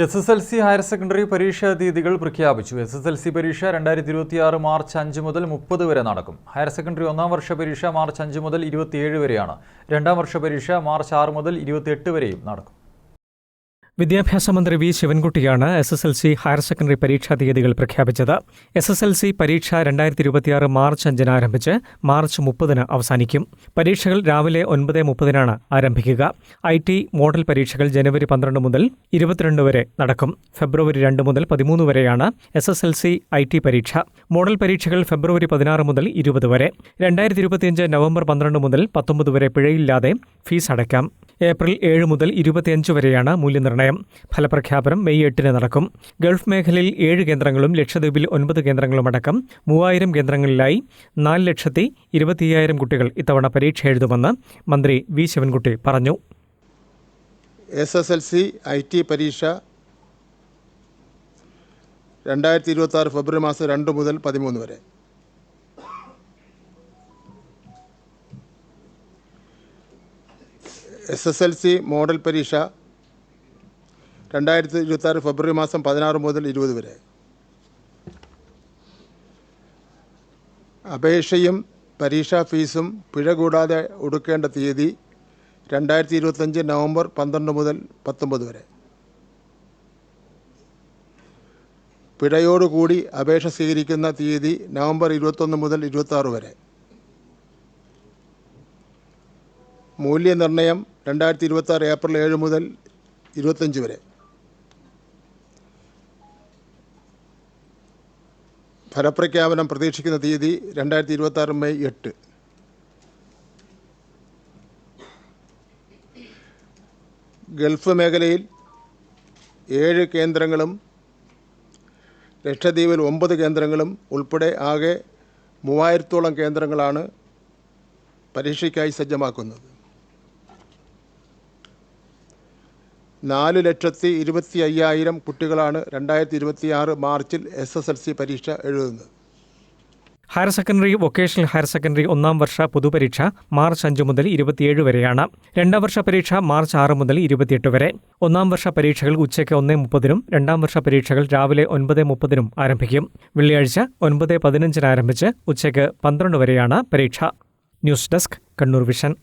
S S L C higher secondary പരീക്ഷാ തീയതികൾ പ്രഖ്യാപിച്ചു. എസ് എസ് എൽ സി പരീക്ഷ രണ്ടായിരത്തി ഇരുപത്തിയാറ് മാർച്ച് അഞ്ച് മുതൽ മുപ്പത് വരെ നടക്കും. ഹയർ സെക്കൻഡറി ഒന്നാം വർഷ പരീക്ഷ മാർച്ച് അഞ്ച് മുതൽ ഇരുപത്തിയേഴ് വരെയാണ്. രണ്ടാം വർഷ പരീക്ഷ മാർച്ച് ആറ് മുതൽ ഇരുപത്തിയെട്ട് വരെയും നടക്കും. വിദ്യാഭ്യാസ മന്ത്രി V ശിവൻകുട്ടിയാണ് S S L C higher secondary പരീക്ഷാ തീയതികൾ പ്രഖ്യാപിച്ചത്. എസ് എസ് എൽ സി പരീക്ഷ രണ്ടായിരത്തി ഇരുപത്തിയാറ് മാർച്ച് അഞ്ചിന് ആരംഭിച്ച് മാർച്ച് മുപ്പതിന് അവസാനിക്കും. പരീക്ഷകൾ രാവിലെ ഒൻപത് മുപ്പതിനാണ് ആരംഭിക്കുക. ഐ ടി മോഡൽ പരീക്ഷകൾ ജനുവരി പന്ത്രണ്ട് മുതൽ ഇരുപത്തിരണ്ട് വരെ നടക്കും. ഫെബ്രുവരി രണ്ട് മുതൽ പതിമൂന്ന് വരെയാണ് S S L C I T പരീക്ഷ. മോഡൽ പരീക്ഷകൾ ഫെബ്രുവരി പതിനാറ് മുതൽ ഇരുപത് വരെ. രണ്ടായിരത്തി ഇരുപത്തിയഞ്ച് നവംബർ പന്ത്രണ്ട് മുതൽ പത്തൊമ്പത് വരെ പിഴയില്ലാതെ ഫീസ് അടയ്ക്കാം. ഏപ്രിൽ ഏഴ് മുതൽ ഇരുപത്തിയഞ്ച് വരെയാണ് മൂല്യനിർണയം. ഫലപ്രഖ്യാപനം മെയ് എട്ടിന് നടക്കും. ഗൾഫ് മേഖലയിൽ ഏഴ് കേന്ദ്രങ്ങളും ലക്ഷദ്വീപിൽ ഒൻപത് കേന്ദ്രങ്ങളും അടക്കം മൂവായിരം കേന്ദ്രങ്ങളിലായി നാല് ലക്ഷത്തി ഇരുപത്തിയ്യായിരം കുട്ടികൾ ഇത്തവണ പരീക്ഷ എഴുതുമെന്ന് മന്ത്രി വി. ശിവൻകുട്ടി പറഞ്ഞു. S S L C I T പരീക്ഷ രണ്ടായിരത്തി ഇരുപത്തി ആറ് ഫെബ്രുവരി മാസം രണ്ട് മുതൽ പതിമൂന്ന് വരെ. S S L C model പരീക്ഷ രണ്ടായിരത്തി ഇരുപത്തി ആറ് ഫെബ്രുവരി മാസം പതിനാറ് മുതൽ ഇരുപത് വരെ. അപേക്ഷയും പരീക്ഷാ ഫീസും പിഴ കൂടാതെ ഒടുക്കേണ്ട തീയതി രണ്ടായിരത്തി ഇരുപത്തഞ്ച് നവംബർ പന്ത്രണ്ട് മുതൽ പത്തൊമ്പത് വരെ. പിഴയോടുകൂടി അപേക്ഷ സ്വീകരിക്കുന്ന തീയതി നവംബർ ഇരുപത്തൊന്ന് മുതൽ ഇരുപത്താറ് വരെ. മൂല്യനിർണയം രണ്ടായിരത്തി ഇരുപത്താറ് ഏപ്രിൽ ഏഴ് മുതൽ ഇരുപത്തഞ്ച് വരെ. ഫലപ്രഖ്യാപനം പ്രതീക്ഷിക്കുന്ന തീയതി രണ്ടായിരത്തി ഇരുപത്താറ് മെയ് എട്ട്. ഗൾഫ് മേഖലയിൽ ഏഴ് കേന്ദ്രങ്ങളും ലക്ഷദ്വീപിൽ ഒമ്പത് കേന്ദ്രങ്ങളും ഉൾപ്പെടെ ആകെ മൂവായിരത്തോളം കേന്ദ്രങ്ങളാണ് പരീക്ഷയ്ക്കായി സജ്ജമാക്കുന്നത്. നാല് ലക്ഷത്തി ഇരുപത്തി അയ്യായിരം കുട്ടികളാണ് രണ്ടായിരത്തി ഇരുപത്തി ആറ് മാർച്ചിൽ എസ് എസ് എൽ സി പരീക്ഷ എഴുതുന്നത്. Higher secondary vocational higher secondary ഒന്നാം വർഷ പൊതുപരീക്ഷ മാർച്ച് അഞ്ച് മുതൽ ഇരുപത്തിയേഴ് വരെയാണ്. രണ്ടാം വർഷ പരീക്ഷ മാർച്ച് ആറ് മുതൽ ഇരുപത്തിയെട്ട് വരെ. ഒന്നാം വർഷ പരീക്ഷകൾ ഉച്ചയ്ക്ക് ഒന്നേ മുപ്പതിനും രണ്ടാം വർഷ പരീക്ഷകൾ രാവിലെ ഒൻപത് മുപ്പതിനും ആരംഭിക്കും. വെള്ളിയാഴ്ച ഒൻപത് പതിനഞ്ചിന് ആരംഭിച്ച് ഉച്ചയ്ക്ക് പന്ത്രണ്ട് വരെയാണ് പരീക്ഷ. News desk Kannur vision.